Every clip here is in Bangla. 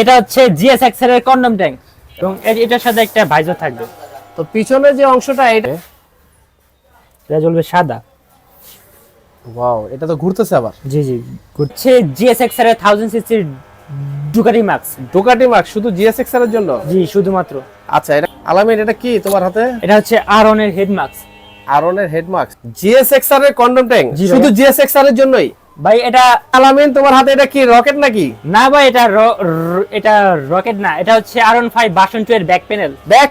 এটা হচ্ছে জিএস এক্সের কন্ডম ট্যাঙ্ক এবং এটার সাথে একটা ভাইজার থাকবে। তো পিছনে যে অংশটা এটা এটা জ্বলবে সাদা। ওয়াও এটা তো ঘুরতেছে আবার। জি জি হচ্ছে জিএস এক্সের থাউজেন্ড সিসির ডুকাটি মাক্স ডোকাটি মার্ক শুধু জিএসএক্স এর জন্য? জি শুধুমাত্র। আচ্ছা এটা আলামিন এটা কি তোমার হাতে? এটা হচ্ছে আর এর হেড মাক্স আরনের হেড মার্ক জিএসএক্স এর কন্ডম ট্যাঙ্ক। শুধু জিএসএক্স এর জন্যই? ভাই এটা আলামিন তোমার হাতে এটা কি রকেট নাকি? না ভাই এটা এটা রকেট না এটা হচ্ছে R one five version two এর ব্যাক প্যানেল ব্যাক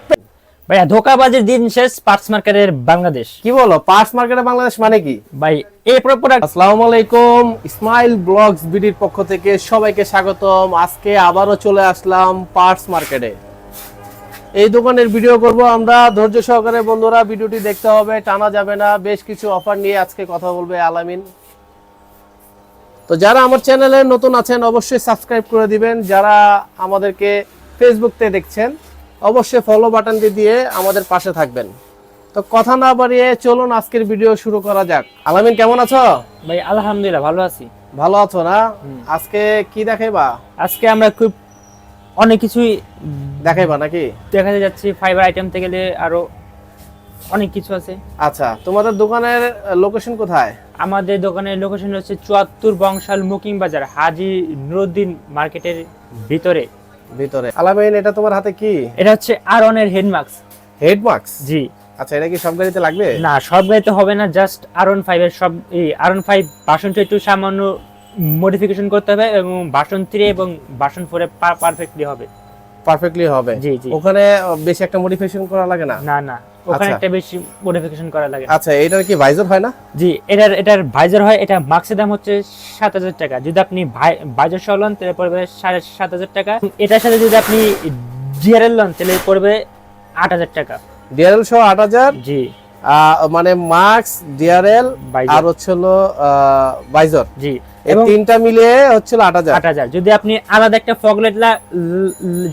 ভাইয়া ধোকাবাজের দিন শেষ পার্টস মার্কেটের বাংলাদেশ। কি বলো পার্টস মার্কেটে বাংলাদেশ মানে কি? ভাই এই প্রোডাক্ট আসসালামু আলাইকুম ব্লগস বিডির পক্ষ থেকে সবাইকে স্বাগতম। আজকে আবারও চলে আসলাম পার্টস মার্কেটে এই দোকানের ভিডিও করব আমরা। ধৈর্য সহকারে বন্ধুরা ভিডিওটি দেখতে হবে টানা যাবে না। বেশ কিছু অফার নিয়ে আজকে কথা বলবে আলামিন। তো যারা আমার চ্যানেলে নতুন আছেন অবশ্যই সাবস্ক্রাইব করে দিবেন। যারা আমাদেরকে ফেসবুকতে দেখছেন অবশ্যই ফলো বাটনটি দিয়ে আমাদের পাশে থাকবেন। তো কথা না বাড়িয়ে চলুন আজকের ভিডিও শুরু করা যাক। আলামিন কেমন আছো? ভাই আলহামদুলিল্লাহ ভালো আছি। ভালো আছো না? আজকে কি দেখাইবা? আজকে আমরা খুব অনেক কিছুই দেখাইবা নাকি? দেখাতে যাচ্ছি। ফাইবার আইটেম থেকে আরও অনেক কিছু আছে। আচ্ছা তোমাদের দোকানের লোকেশন কোথায়? আমাদের দোকানের লোকেশন হচ্ছে চুয়াত্তর বংশাল মুকিম বাজার হাজি নুরুদ্দিন মার্কেটের ভিতরে। ভিতরে। আলামিন এটা তোমার হাতে কি? এটা হচ্ছে আর এর হেড মাক্স হেড মার্কস জি। আচ্ছা এটা কি সব গাড়িতে লাগবে? না সব গাড়িতে হবে না জাস্ট আরন ফাইভ এর সব এই আর ওয়ান ফাইভ বাসনটা একটু সামান্য মডিফিকেশন করতে হবে এবং বাসন থ্রি এবং বাসন ফোরে পারফেক্টলি হবে। পারফেক্টলি হবে। জি, জি। ওখানে বেশি একটা মডিফিকেশন করা লাগে না? না না। ওখানে আচ্ছা। একটা বেশি মডিফিকেশন করা লাগে। আচ্ছা এটার কি ভাইজার হয় না? জি এটার এটার ভাইজার হয় এটা মার্কসের দাম হচ্ছে সাত হাজার টাকা। যদি আপনি ভাই ভাইজার সহ লন তাহলে পড়বে সাড়ে সাত হাজার টাকা। এটার সাথে যদি আপনি ডিআরএল লন তাহলে পড়বে আট হাজার টাকা। ডিআরএল সহ আট হাজার? জি। মানে মার্কস ডিআরএল। আর হচ্ছে হলো ভাইজার জি। এই তিনটা হচ্ছে আট হাজার। আট হাজার। যদি আপনি আলাদা একটা ফগলেট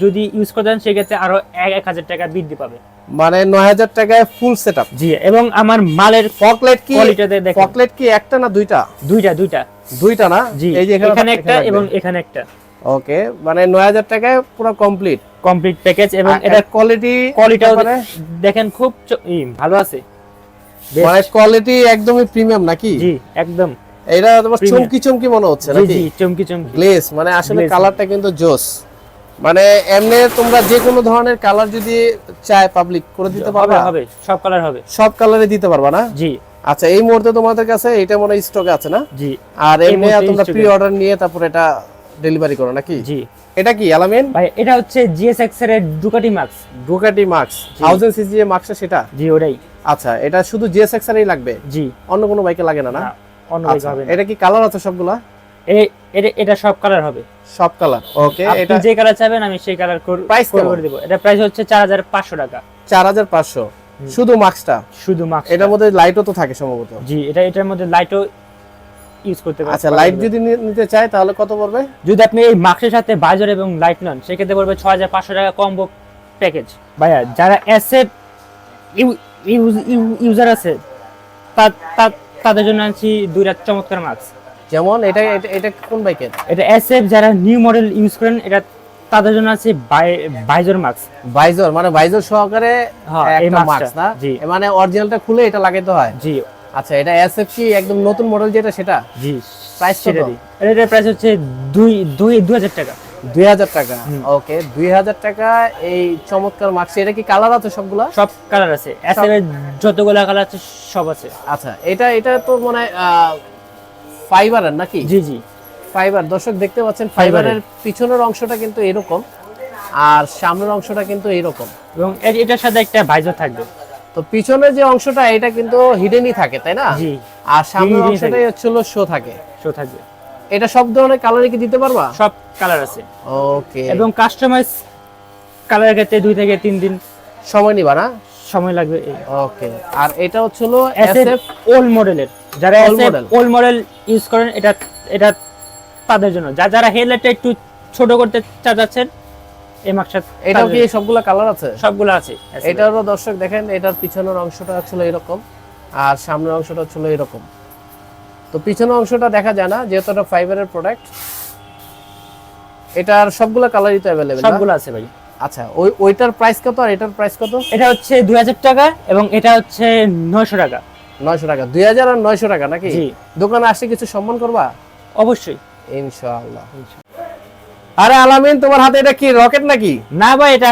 যদি ইউজ করেন সেক্ষেত্রে আরও এক এক হাজার টাকা বৃদ্ধি পাবে। মানে নয় হাজার টাকায় ফুল সেট আপ জি এবং আমার মালের ফকলেট কি ফকলেট কি একটা না দুইটা? দুইটা দুইটা। দুইটা না? জি এই যে এখানে একটা এবং এখানে একটা। ওকে মানে নয় হাজার টাকায় পুরো কমপ্লিট কমপ্লিট প্যাকেজ এবং এটা কোয়ালিটি কোয়ালিটিও দেখেন খুব ভালো আছে। মানে কোয়ালিটি একদমই প্রিমিয়াম নাকি? জি একদম। এটা তোমার। চমকি চমকি মনে হচ্ছে নাকি? চমকি চমকি। গ্লেজ মানে আসলে কালারটা কিন্তু জোস। মানে এমনি তোমরা যে কোনো ধরনের কালার যদি চায় পাবলিক করে দিতে পারবে? হবে সব কালার হবে। সব কালারে দিতে পারবা না? জি। আচ্ছা এই মুহূর্তে তোমাদের কাছে এটা মনে স্টকে আছে না? জি। আর এমনি তোমরা প্রি অর্ডার নিয়ে তারপর এটা ডেলিভারি করো নাকি? জি। এটা কি আলামিন ভাই এটা হচ্ছে জিএসএক্স এর ডুকাটি মার্কস ডুকাটি মার্কস জি। থাউজেন্ড সিসি যে মার্কসটা সেটা? জি ওটাই। আচ্ছা এটা শুধু জিএসএক্স এরই লাগবে? জি। অন্য কোনো বাইকে লাগে না? না, অন্য আচ্ছা, হবে এটা কি কালার আছে সবগুলা? এটা সব কালার হবে। সব কালার ওকে এটা যে কালার চাবেন আমি সেই কালার কেমন? করে দেবো। এটা প্রাইস হচ্ছে চার হাজার পাঁচশো টাকা। চার হাজার পাঁচশো। শুধু মার্কসটা শুধু মার্কস এটার মধ্যে লাইটও তো থাকে সম্ভবত। জি এটা এটার মধ্যে লাইটও ইউজ করতে পারবেন আচ্ছা লাইট যদি নিতে চায় তাহলে কত পড়বে? যদি আপনি এই মার্কসের সাথে বাজার এবং লাইট নেন সেক্ষেত্রে পড়বে ছয় হাজার পাঁচশো টাকা কম্বো প্যাকেজ ভাইয়া যারা অ্যাসেট ইউজার আছে তা- তা- তাদের জন্য আনছি দুইটা চমৎকার মার্কস যেমন এটা এটা- এটা কোন বাইকের? এটা এসএফ যারা নিউ মডেল ইউজ করেন এটা তাদের জন্য আছে বাইজর মার্কস ভাইজর মানে ভাইজর সহকারে হ্যাঁ, একটা না? জি। মানে অরিজিনালটা খুলে এটা লাগাইতে হয়? জি। আচ্ছা এটা এসএফ কি একদম নতুন মডেল যেটা সেটা? জি প্রাইস সেটা এটার প্রাইস হচ্ছে দুই দুই দুই হাজার টাকা। দুই হাজার টাকা। ওকে দুই হাজার টাকা এই চমৎকার মার্কস এটা কি কালার আছে সবগুলা? সব কালার আছে। এসএফ এর যতগুলা কালার আছে সব আছে। আচ্ছা এটা এটা তো মনে হয় নাকি? জি জি। ফাইবার দর্শক দেখতে পাচ্ছেন ফাইবারের। পিছনের অংশটা কিন্তু এরকম আর সামনের অংশটা কিন্তু এরকম। এবং এটার সাথে একটা ভাইজার থাকবে। তো পিছনের যে অংশটা এটা কিন্তু হিডেনই থাকে তাই না? আর সামনের অংশটাই হচ্ছিল শো থাকে। শো থাকবে। এটা সব ধরনের কালারে কি দিতে পারবা? সব কালার আছে। ওকে এবং কাস্টমাইজ কালারের ক্ষেত্রে দুই থেকে তিন দিন সময় নিবা না? সময় লাগবে ওকে আর এটা হচ্ছিল এসএফ এসএফ ওল্ড মডেলের যারা এসএফ। ওল্ড মডেল ইউজ করেন এটা এটা তাদের জন্য। যা যারা হেডলাইটটা একটু ছোট করতে চা- চাচ্ছেন এই মাকসাদ এটাও কি সবগুলা কালার আছে? সবগুলো আছে। এটারও দর্শক দেখেন এটার পিছনের অংশটা ছিল এরকম আর সামনের অংশটা ছিল এরকম। তো পিছনের অংশটা দেখা যায় না যেহেতু এটা ফাইবারের প্রোডাক্ট এটার সবগুলো কালারই তো অ্যাভেলেবেল সবগুলো আছে ভাই। আচ্ছা ওই ওইটার প্রাইস কত আর এটার প্রাইস কত? এটা হচ্ছে দুই হাজার টাকা এবং এটা হচ্ছে নয়শো টাকা। নয়শো টাকা। দুই হাজার আর নয়শো টাকা নাকি? জি। দোকানে আসলে কিছু সম্মান করবা? অবশ্যই। ইনশাআল্লাহ। আরে আলামিন তোমার হাতে এটা কি রকেট নাকি? না ভাই এটা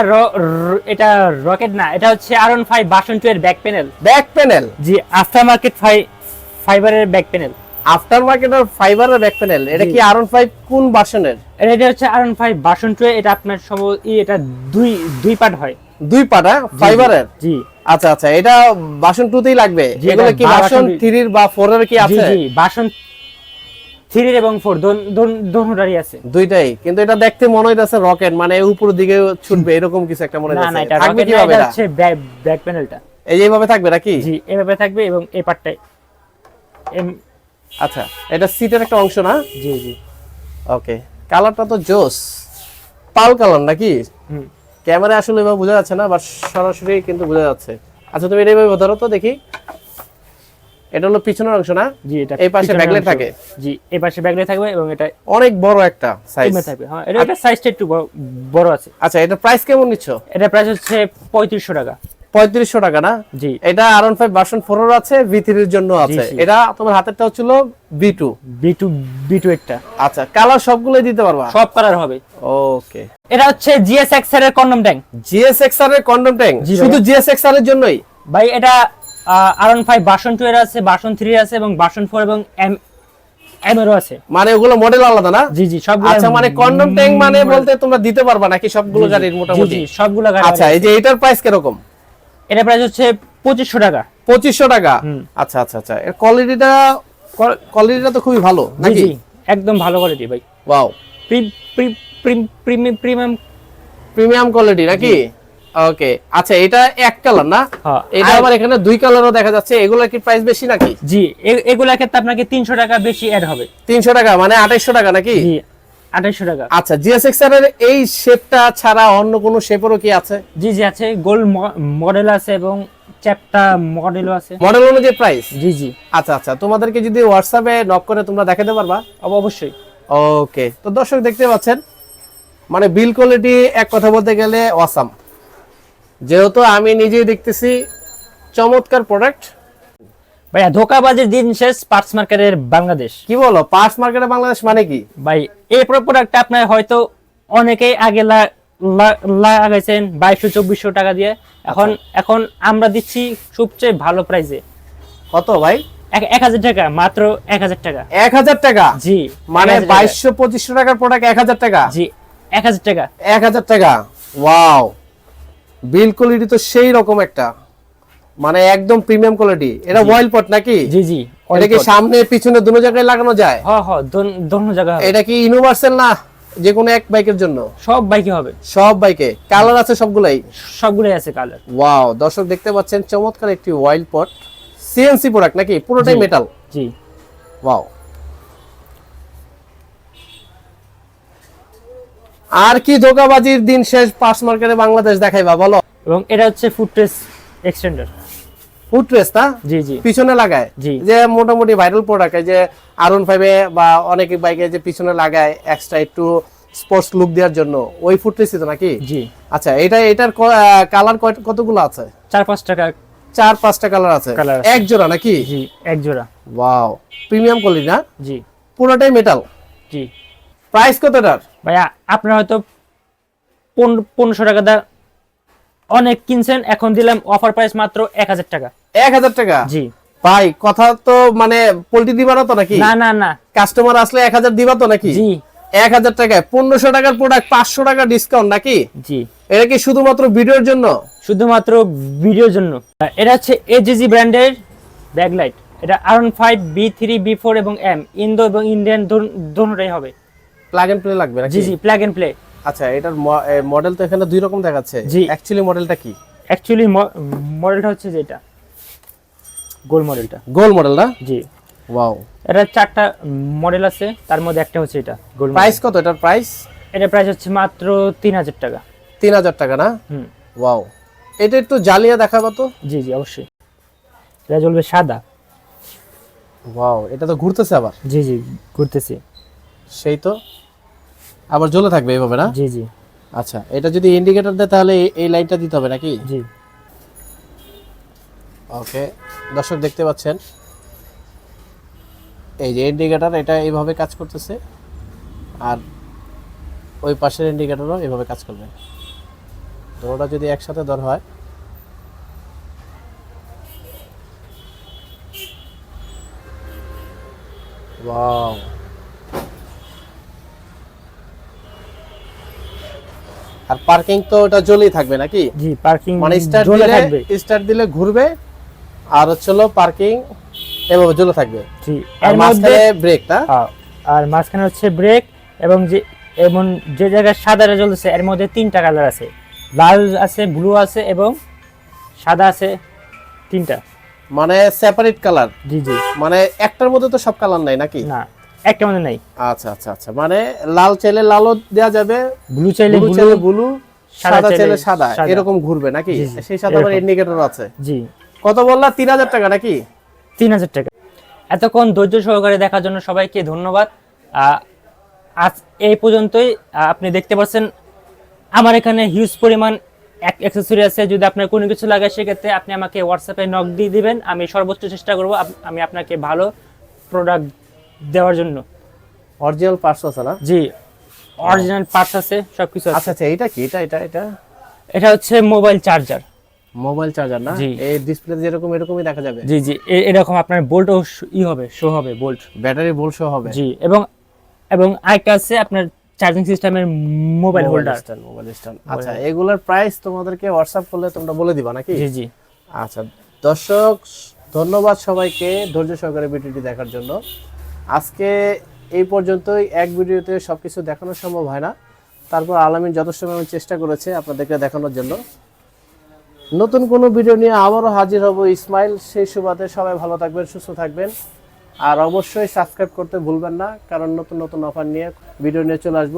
এটা রকেট না এটা হচ্ছে R one five version two এর ব্যাক প্যানেল ব্যাক প্যানেল জি আফটার মার্কেট ফাইবারের ব্যাক প্যানেল আফটার মার্কেটের ফাইবারের ব্যাক প্যানেল এটা কি আর ফাইভ কোন ভার্সনের এটা হচ্ছে আরন ফাইভ বাসন টু এটা আপনার সব এটা দুই দুই পার্ট হয়। দুই পাটা ফাইবারের জি আচ্ছা আচ্ছা এটা বাসন টুতেই লাগবে। জি, এগুলো কি বাসন থ্রির বা ফোরের কি জি আছে? জি বাসন থ্রি এবং ফোর দোনোটারই আছে। দুইটাই কিন্তু এটা দেখতে মনে হইতাছে রকেট মানে উপর দিকে ছুটবে এরকম কিছু একটা মনে না না এটা থাকবে রকেট না এটা হচ্ছে ব্যাক প্যানেলটা এই যে এইভাবে থাকবে নাকি? জি এভাবে থাকবে এবং এই পার্টটাই আচ্ছা এটা সিটের একটা অংশ না? জি জি। ওকে কালারটা তো জোস। পাল কালার নাকি? ক্যামেরা আসলে এভাবে বোঝা যাচ্ছে না বা সরাসরি কিন্তু বোঝা যাচ্ছে। আচ্ছা তুমি এটা এভাবে ধরো তো দেখি। এটা হলো পিছনের অংশ না? জি এটা এই পাশে ব্যাকলাইট থাকে? জি এই পাশে ব্যাকলাইট থাকবে এবং এটা অনেক বড় একটা সাইজ থাকবে। হ্যাঁ এটা সাইজটা একটু বড়- বড় আছে। আচ্ছা এটা প্রাইস কেমন নিচ্ছ? এটা প্রাইস হচ্ছে পঁয়ত্রিশশো টাকা। পঁয়ত্রিশশো টাকা না? জি। এটা R one five version four আছে ভি থ্রির জন্য আছে। এটা তোমার হাতেরটা হচ্ছিল B two B two B two একটা। আচ্ছা কালার সবগুলোই দিতে পারবা? সব কালার হবে। ওকে এটা হচ্ছে জিএস এক্সআর এর কন্ডম ট্যাঙ্ক জিএস এক্সআর এর কন্ডম ট্যাঙ্ক শুধু জিএস এক্সআর এর জন্যই? ভাই এটা আরন ফাইভ বাসন টু এর আছে বাসন থ্রি আছে এবং বাসন ফোর এবং এম এম এরও আছে। মানে ওগুলো মডেল আলাদা না? জি জি সব আচ্ছা মানে কন্ডম ট্যাঙ্ক মানে বলতে তোমরা দিতে পারবা নাকি সবগুলো গাড়ির মোটামুটি? সবগুলো গাড়ি আচ্ছা এই যে এটার প্রাইস কীরকম? এটা প্রাইস হচ্ছে পঁচিশশো টাকা। পঁচিশশো টাকা? আচ্ছা আচ্ছা আচ্ছা। এর কোয়ালিটিটা কোয়ালিটিটা তো খুবই ভালো নাকি? একদম ভালো কোয়ালিটি ভাই। Wow premium. প্রিমিয়াম কোয়ালিটি নাকি? ওকে আচ্ছা এটা এক কালার না? হ্যাঁ। এটা আবার এখানে দুই কালারও দেখা যাচ্ছে। এগুলো কি প্রাইস বেশি নাকি? জি এ- এগুলার ক্ষেত্রে আপনাকে তিনশো টাকা বেশি অ্যাড হবে। তিনশো টাকা মানে আঠাইশশো টাকা নাকি? জি। আঠাইশশো টাকা। আচ্ছা জিএসএক্স এর এই শেপটা ছাড়া অন্য কোনো শেপেরও কি আছে? জি জি আছে। গোল্ড মডেল আছে এবং চ্যাপটা মডেলও আছে। মডেল অনুযায়ী প্রাইস জি জি। আচ্ছা আচ্ছা তোমাদেরকে যদি হোয়াটসঅ্যাপে নক করে তোমরা দেখাতে পারবা? অবশ্যই। ওকে তো দর্শক দেখতে পাচ্ছেন মানে বিল কোয়ালিটি এক কথা বলতে গেলে অসাম যেহেতু আমি নিজেই দেখতেছি চমৎকার প্রোডাক্ট ভাইয়া ধোকাবাজের দিন শেষ পার্টস মার্কেটের বাংলাদেশ। কি বলো? পার্স মার্কেটে বাংলাদেশ মানে কি? ভাই এই প্রোডাক্টটা আপনার হয়তো অনেকেই আগে লাগাইছেন বাইশশো চব্বিশশো টাকা দিয়ে। এখন এখন আমরা দিচ্ছি সবচেয়ে ভালো প্রাইসে কত ভাই? এক হাজার টাকা মাত্র এক হাজার টাকা। এক হাজার টাকা? জি মানে বাইশশো পঁচিশশো টাকার প্রোডাক্ট এক হাজার টাকা? জি এক হাজার টাকা। এক হাজার টাকা? ওয়াও বিল কোয়ালিটি তো সেই রকম একটা। মানে একদম প্রিমিয়াম কোয়ালিটি এটা ওয়েল পট নাকি? জি জি এটা কি সামনে পিছনে দুটো জায়গায় লাগানো যায়? হ হ দোন- দোনো জায়গা এটা কি ইউনিভার্সাল না যে কোনো এক বাইকের জন্য? সব বাইকে হবে। সব বাইকে কালার আছে সবগুলাই? সবগুলোই আছে কালার ওয়াও দর্শক দেখতে পাচ্ছেন চমৎকার একটি ওয়াইল পট সিএনসি প্রোডাক্ট নাকি? পুরোটাই মেটাল জি। ওয়াও আর কি ধোকাবাজির দিন শেষ পাস মার্কেটে বাংলাদেশ দেখাইবা বলো? এবং এটা হচ্ছে ফুটরেস এক্সটেন্ডার ফুটরেস না জি জি। পিছনে লাগায়। যে মোটামুটি ভাইরাল প্রোডাক্ট যে আরন ফাইভে বা অনেক বাইকে যে পিছনে লাগায় এক্সট্রা একটু স্পোর্টস লুক দেওয়ার জন্য ওই তো নাকি? জি। আচ্ছা এটা এটার কালার কতগুলো আছে? চার পাঁচ টাকা চার পাঁচটা কালার আছে। এক জোড়া নাকি? জি এক জোড়া। ওয়াও প্রিমিয়াম কোয়ালিটি না? জি। পুরোটাই মেটাল জি। প্রাইস কত এটার? ভাইয়া আপনারা হয়তো পন- পনেরোশো টাকা দা অনেক কিনছেন এখন দিলাম অফার প্রাইস মাত্র এক হাজার টাকা। এক হাজার টাকা? জি। ভাই কথা তো মানে পোল্ট্রি দিবা না তো নাকি? না না না। কাস্টমার আসলে এক হাজার দিবা তো নাকি? জি। এক হাজার টাকায় পনেরোশো টাকার প্রোডাক্ট পাঁচশো টাকা ডিসকাউন্ট নাকি? জি। এটা কি শুধুমাত্র ভিডিওর জন্য? শুধুমাত্র ভিডিওর জন্য। এটা হচ্ছে এজিজি ব্র্যান্ডের ব্যাকলাইট এটা আর five B three B four এবং এম ইন্দো এবং ইন্ডিয়ান দোনোটাই হবে। প্লাগ এন্ড প্লে লাগবে জি জি প্লাগ এন্ড প্লে আচ্ছা এটার মডেল তো এখানে দুই রকম দেখাচ্ছে। জি। অ্যাকচুয়ালি মডেলটা কি? অ্যাকচুয়ালি মডেলটা হচ্ছে যেটা গোল মডেলটা গোল মডেল না? জি। ওয়াও এটা চারটা মডেল আছে তার মধ্যে একটা হচ্ছে এটা গোল প্রাইস কত? এটার প্রাইস এটা প্রাইস হচ্ছে মাত্র তিন হাজার টাকা। তিন হাজার টাকা না? হুম। ওয়াও এটা একটু জ্বালিয়ে দেখাবো তো। জি জি অবশ্যই। এটা জ্বলবে সাদা। ওয়াও এটা তো ঘুরতেছে আবার। জি জি ঘুরতেছি। সেই তো। আবার জ্বলে থাকবে এইভাবে না? জি জি। আচ্ছা এটা যদি ইন্ডিকেটর দেয় তাহলে এই- লাইটটা দিতে হবে নাকি? জি। ওকে দর্শক দেখতে পাচ্ছেন। এই যে ইন্ডিকেটর এটা এইভাবে কাজ করতেছে। আর ওই পাশের ইন্ডিকেটরও এইভাবে কাজ করবে। তো ওটা যদি একসাথে ধর হয়। ওয়াও আর পার্কিং তো ওটা জ্বলেই থাকবে নাকি? জি পার্কিং মানে স্টার্ট দিলে থাকবে। স্টার্ট দিলে ঘুরবে আর হচ্ছে পার্কিং এভাবে জ্বলে থাকবে। জি আর মাঝখানে ব্রেক না? হ্যাঁ, আর মাঝখানে হচ্ছে ব্রেক এবং যে এমন যে জায়গায় সাদাটা জ্বলছে এর মধ্যে তিনটা কালার আছে। লাল আছে ব্লু আছে এবং সাদা আছে তিনটা। মানে সেপারেট কালার জি জি। মানে একটার মধ্যে তো সব কালার নাই নাকি? না। একটা মধ্যে নাই। আচ্ছা আচ্ছা আচ্ছা। মানে লাল চাইলে লালও দেওয়া যাবে ব্লু চাইলে ব্লু ব্লু সাদা চাইলে সাদা। এরকম ঘুরবে নাকি? সেই সাথে আবার ইন্ডিকেটর আছে। জি। কত বললা? তিন হাজার টাকা নাকি? তিন হাজার টাকা। এতক্ষণ ধৈর্য সহকারে দেখার জন্য সবাইকে ধন্যবাদ। আজ এই পর্যন্তই। আপনি দেখতে পাচ্ছেন আমার এখানে হিউজ পরিমাণ অ্যাক্সেসরি আছে। যদি আপনার কোনো কিছু লাগে সেক্ষেত্রে আপনি আমাকে হোয়াটসঅ্যাপে নক দিয়ে দিবেন। আমি সর্বোচ্চ চেষ্টা করব। আমি আপনাকে ভালো প্রোডাক্ট দেওয়ার জন্য। অরিজিনাল পার্টস আছে না? জি অরিজিনাল পার্টস আছে সব কিছু আছে। আচ্ছা আচ্ছা এটা কি? এটা এটা এটা? এটা হচ্ছে মোবাইল চার্জার মোবাইল চার্জার না। এই ডিসপ্লে যেরকম এরকমই দেখা যাবে? জি জি এরকম আপনার বোল্টও ই হবে শো হবে বোল্ট ব্যাটারি ভোল্ট সহ হবে? জি এবং এবং আরেকটা আছে আপনার চার্জিং সিস্টেমের মোবাইল হোল্ডার মোবাইল স্ট্যান্ড আচ্ছা এগুলোর প্রাইস তোমাদেরকে হোয়াটসঅ্যাপ করলে তোমরা বলে দিবা নাকি? জি জি। আচ্ছা দর্শক ধন্যবাদ সবাইকে ধৈর্য সহকারে ভিডিওটি দেখার জন্য। আজকে এই পর্যন্তই। এক ভিডিওতে সব কিছু দেখানো সম্ভব হয় না। তারপর আলামিন যথেষ্ট আমি চেষ্টা করেছে আপনাদেরকে দেখানোর জন্য। নতুন কোনো ভিডিও নিয়ে আবারও হাজির হব ইসমাইল। সেই সুবাদে সবাই ভালো থাকবেন, সুস্থ থাকবেন। আর অবশ্যই সাবস্ক্রাইব করতে ভুলবেন না, কারণ নতুন নতুন অফার নিয়ে ভিডিও নিয়ে চলে আসব।